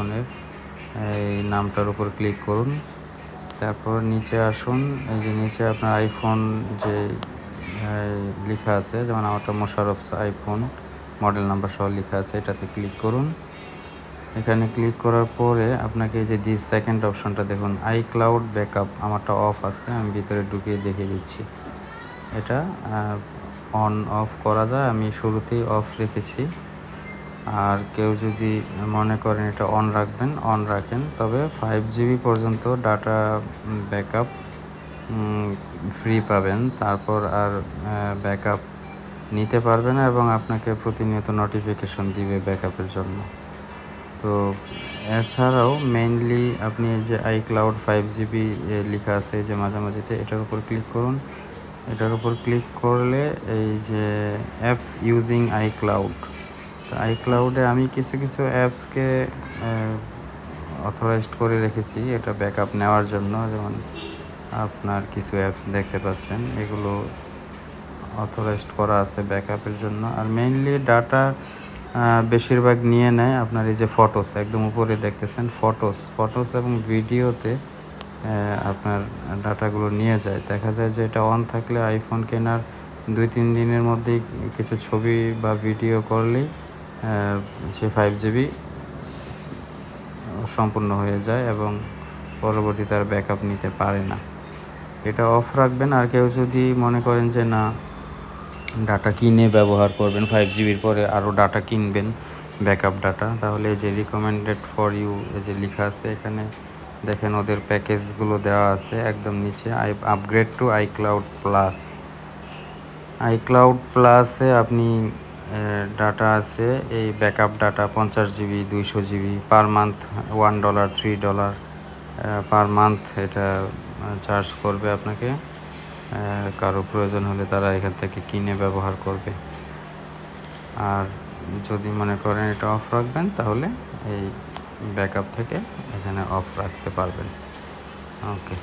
আইফোনের এই নামটার উপর ক্লিক করুন। তারপর নিচে আসুন, এই যে নিচে আপনার আইফোন যে লেখা আছে, যেমন আমারটা মোশারফস আইফোন মডেল নাম্বার সহ লেখা আছে, এটাতে ক্লিক করুন। এখানে ক্লিক করার পরে আপনাকে এই যে দি সেকেন্ড অপশনটা দেখুন আই ক্লাউড ব্যাকআপ আমারটা অফ আছে, আমি ভিতরে ঢুকিয়ে দেখিয়ে দিচ্ছি। এটা অন অফ করা যায়, আমি শুরুতেই অফ রেখেছি। আর কেউ যদি মনে করেন এটা অন রাখবেন অন রাখেন, তবে ফাইভ জিবি পর্যন্ত ডাটা ব্যাকআপ ফ্রি পাবেন। তারপর আর ব্যাকআপ নিতে পারবে না এবং আপনাকে প্রতিনিয়ত নোটিফিকেশন দিবে ব্যাকআপের জন্য। তো এছাড়াও মেইনলি আপনি যে আই ক্লাউড ফাইভ জিবি লেখা আছে যে মাঝামাঝিতে, এটার উপর ক্লিক করুন। এটার উপর ক্লিক করলে এই যে অ্যাপস ইউজিং আই ক্লাউড তো আই ক্লাউডে আমি কিছু কিছু অ্যাপসকে অথরাইজড করে রেখেছি। এটা ব্যাকআপ নেওয়ার জন্য, যেমন আপনার কিছু অ্যাপস দেখতে পাচ্ছেন, এগুলো অথরাইজড করা আছে ব্যাকআপের জন্য। আর মেইনলি ডাটা বেশিরভাগ নিয়ে নেয় আপনার এই যে ফটোস একদম উপরে দেখতেছেন ফটোস ফটোস এবং ভিডিওতে আপনার ডাটাগুলো নিয়ে যায়। দেখা যায় যে এটা অন থাকলে আইফোন কেনার দুই তিন দিনের মধ্যেই কিছু ছবি বা ভিডিও করলেই সে ফাইভ জিবি সম্পূর্ণ হয়ে যায় এবং পরবর্তী তার ব্যাকআপ নিতে পারে না। এটা অফ রাখবেন, আর কেউ যদি মনে করেন যে না ডাটা কিনে ব্যবহার করবেন ফাইভ জিবির পরে আরও ডাটা কিনবেন ব্যাকআপ ডাটা তাহলে যে রিকমেন্ডেড ফর ইউ যে লেখা আছে এখানে, দেখেন ওদের প্যাকেজগুলো দেওয়া আছে একদম নিচে, I upgrade to iCloud plus iCloud প্লাসে আপনি ডাটা আছে, এই ব্যাকআপ ডাটা পঞ্চাশ জিবি, দুইশো GB per month one dollar three dollar per month এটা চার্জ করবে আপনাকে। কারও প্রয়োজন হলে তারা এখান থেকে কিনে ব্যবহার করবে। আর যদি মনে করেন এটা অফ রাখবেন, তাহলে এই ব্যাকআপ থেকে এখানে অফ রাখতে পারবেন। ওকে